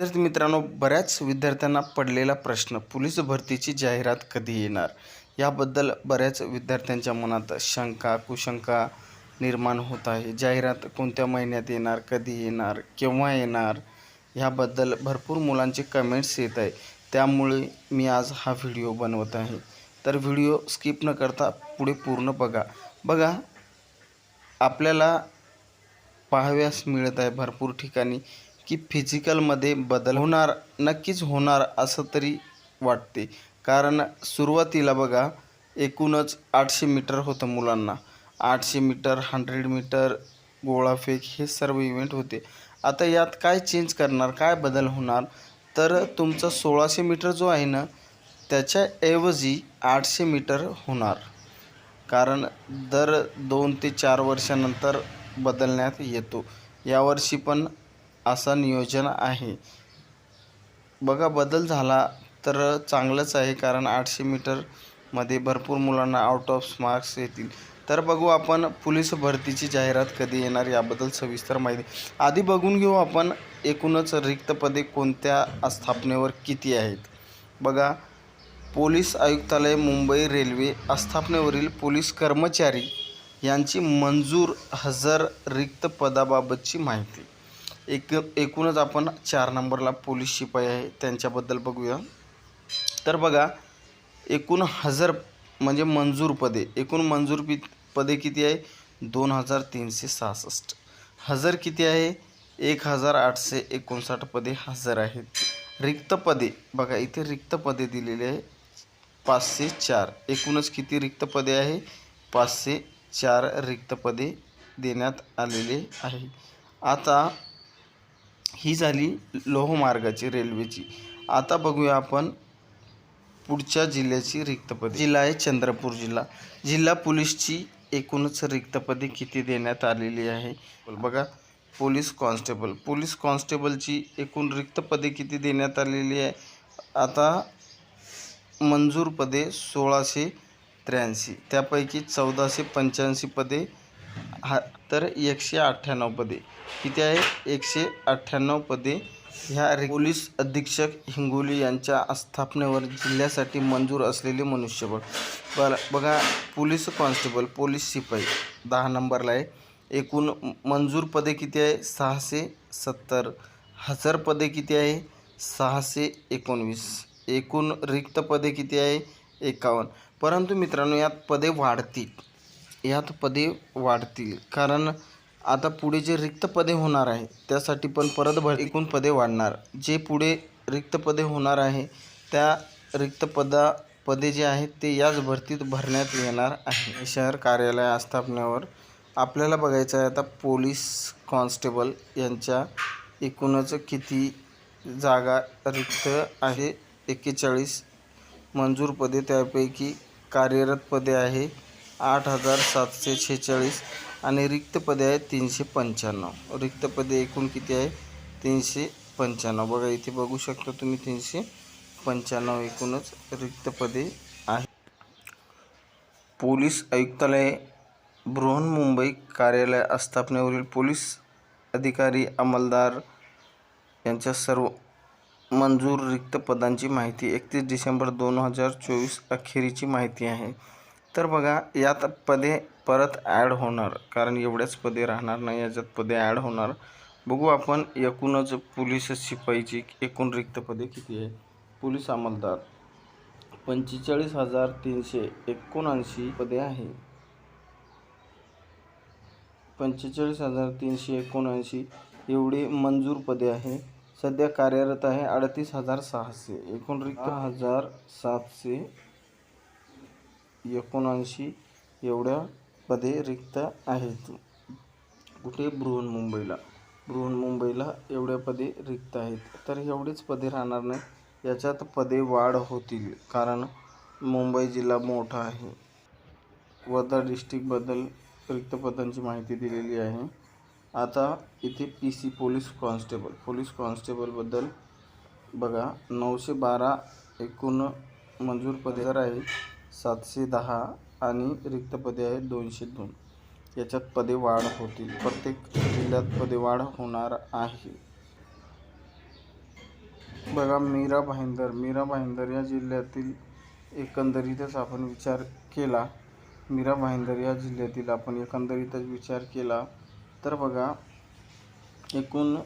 विद्यार्थी मित्रांनो बऱ्याच विद्यार्थ्यांना पडलेला प्रश्न पोलीस भरतीची जाहिरात कधी येणार? याबद्दल बऱ्याच विद्यार्थ्यांच्या मनात शंका कुशंका निर्माण होत आहे. जाहिरात कोणत्या महिन्यात येणार कधी येणार केव्हा येणार? ह्याबद्दल भरपूर मुलांचे कमेंट्स येत आहे. त्यामुळे मी आज हा व्हिडिओ बनवत आहे. तर व्हिडिओ स्किप न करता पुढे पूर्ण बघा. बघा आपल्याला पाहाव्यास मिळत आहे भरपूर ठिकाणी. की फिजिकलमध्ये बदल होणार नक्कीच होणार असं तरी वाटते. कारण सुरुवातीला बघा एकूणच आठशे मीटर होतं मुलांना. आठशे मीटर हंड्रेड मीटर गोळाफेक हे सर्व इव्हेंट होते. आता यात काय चेंज करणार काय बदल होणार? तर तुमचा सोळाशे मीटर जो आहे ना त्याच्याऐवजी आठशे मीटर होणार. कारण दर दोन ते चार वर्षानंतर बदलण्यात येतो. यावर्षी पण असा नियोजन आहे. बघा बदल झाला तर चांगलंच आहे कारण आठशे मीटरमध्ये भरपूर मुलांना आउट ऑफ मार्क्स येतील. तर बघू आपण पोलीस भरतीची जाहिरात कधी येणार याबद्दल सविस्तर माहिती. आधी बघून घेऊ आपण एकूणच रिक्त पदे कोणत्या स्थापनेवर किती आहेत. बघा पोलीस आयुक्तालय मुंबई रेल्वे आस्थापनेवरील पोलीस कर्मचारी यांची मंजूर हजर रिक्त पदाबाबतची माहिती. एक एकूणच आपण चार नंबरला पोलीस शिपाई आहे त्यांच्याबद्दल बघूया. तर बघा एकूण हजर म्हणजे मंजूर पदे एकूण मंजूर पि पदे किती आहे? दोन हजार तीनशे सहासष्ट. हजर किती आहे? एक हजार आठशे एकोणसाठ पदे हजर आहेत. रिक्त पदे बघा इथे रिक्त पदे दिलेली आहे. पाचशे चार एकूणच किती रिक्त पदे आहे? पाचशे चार रिक्त पदे देण्यात आलेले आहे. आता ही झाली लोहमार्गाची रेल्वेची. आता बघूया आपण पुढच्या जिल्ह्याची रिक्तपदे. जिल्हा आहे चंद्रपूर जिल्हा. जिल्हा पोलीसची एकूणच रिक्तपदे किती देण्यात आलेली आहे? बघा पोलीस कॉन्स्टेबल. पोलीस कॉन्स्टेबलची एकूण रिक्तपदे किती देण्यात आलेली आहे? आता मंजूर पदे सोळाशे त्र्याऐंशी. त्यापैकी चौदाशे पंच्याऐंशी पदे हा तर एकशे अठ्ठ्याण्णव पदे. किती आहे? एकशे अठ्ठ्याण्णव पदे. ह्या पोलीस अधीक्षक हिंगोली यांच्या स्थापनेवर जिल्ह्यासाठी मंजूर असलेले मनुष्यबळ. बघा बघा पोलीस कॉन्स्टेबल पोलीस शिपाई. दहा नंबरला आहे. एकूण मंजूर पदे किती आहे? सहाशे सत्तर. हजर पदे किती आहे? सहाशे एकोणवीस. एकूण रिक्त पदे किती आहे? एकावन्न. परंतु मित्रांनो यात पदे वाढतील. यात पदे वाढतील. कारण आता पुढे जे रिक्त पदे होणार आहे त्यासाठी पण परत भर एकूण पदे वाढणार. जे पुढे रिक्त पदे होणार आहे त्या रिक्त पदा पदे जे आहेत ते याच भरतीत भरण्यात येणार आहे. शहर कार्यालय आस्थापनेवर आपल्याला बघायचं आहे आता पोलीस कॉन्स्टेबल यांच्या एकूणच किती जागा रिक्त आहे? एक्केचाळीस मंजूर पदे त्यापैकी कार्यरत पदे आहे. आठ हजार सातशे छेचाळीस आणि रिक्त पदे आहेत तीनशे पंच्याण्णव. रिक्त पदे एकूण किती आहे? तीनशे पंच्याण्णव. बघा इथे बघू शकता तुम्ही तीनशे पंच्याण्णव एकूणच रिक्त पदे आहे पोलीस आयुक्तालय बृहन्मुंबई कार्यालय आस्थापनेवरील पोलीस अधिकारी अंमलदार यांच्या सर्व मंजूर रिक्त पदांची माहिती एकतीस डिसेंबर दोन हजार चोवीस अखेरीची माहिती आहे. तर बघा यात पदे परत ॲड होणार. कारण एवढ्याच पदे राहणार नाही याच्यात पदे ॲड होणार. बघू आपण एकूणच पोलीस शिपाईची एकूण रिक्त पदे किती आहे. पोलीस अंमलदार पंचेचाळीस हजार तीनशे एकोणऐंशी पदे आहे. पंचेचाळीस हजार तीनशे एकोणऐंशी एवढी मंजूर पदे आहे. सध्या कार्यरत आहे अडतीस हजार सहाशे. एकूण रिक्त हजार सातशे एकोणऐंशी एवढ्या पदे रिक्त आहेत. कुठे? बृहन्मुंबईला बृहन्मुंबईला एवढ्या पदे रिक्त आहेत. तर एवढेच पदे राहणार नाही याच्यात पदे वाढ होतील कारण मुंबई जिल्हा मोठा आहे. वर्धा डिस्ट्रिक्टबद्दल रिक्त पदांची माहिती दिलेली आहे. आता इथे P C police constable police कॉन्स्टेबलबद्दल बघा. नऊशे बारा एकूण मंजूर पदे आहेत सातशे दहा आणि रिक्त पदे आहेत दोनशे दोन. याच्यात पदे वाढ होतील. प्रत्येक जिल्ह्यात पदे वाढ होणार आहे. बघा मीरा भाईंदर. मीरा भाईंदर या जिल्ह्यातील एकंदरीतच आपण विचार केला. मीरा भाईंदर या जिल्ह्यातील आपण एकंदरीतच विचार केला. तर बघा एकूण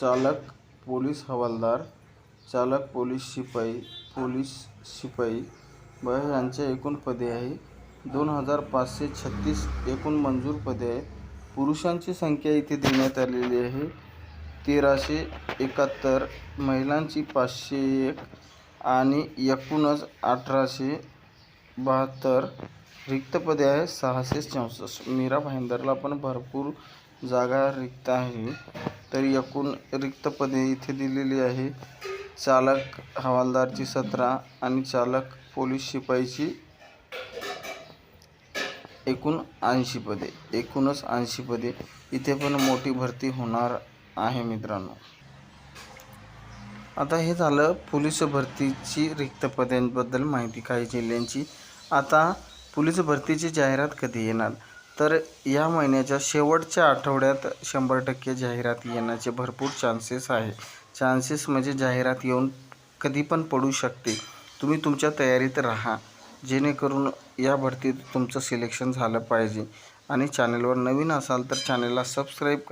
चालक पोलीस हवालदार चालक पोलीस शिपाई पोलीस शिपाई व यांच्या एकूण पदे आहे. दोन हजार पाचशे छत्तीस एकूण मंजूर पदे आहेत. पुरुषांची संख्या इथे देण्यात आलेली आहे. तेराशे एकाहत्तर महिलांची पाचशे एक आणि एकूणच अठराशे बहात्तर. रिक्त पदे आहे सहाशे चौसष्ट. मीरा भाईंदरला पण भरपूर जागा रिक्त आहे. तर एकूण रिक्त पदे इथे दिलेली आहे. चालक हवालदारची सतरा आणि चालक पोलीस शिपाईची एकूण ऐंशी पदे एकूणच ऐंशी पदे. इथे पण मोठी भरती होणार आहे मित्रांनो. आता हे झालं पोलीस भरतीची रिक्त पदांबद्दल माहिती. काही जिल्ह्यांची. आता पोलीस भरतीची जाहिरात कधी येणार? तर या महिन्याच्या शेवटच्या आठवड्यात शंभर टक्के जाहिरात येण्याचे भरपूर चान्सेस आहे. चान्सेस म्हणजे जाहिरात येऊन कधी पण पडू शकते. तुम्ही तुमच्या तयारीत राहा. जेणेकरून या भरतीत तुमचं सिलेक्शन झालं पाहिजे. आणि चॅनलवर नवीन असाल तर चॅनलला सबस्क्राईब करा.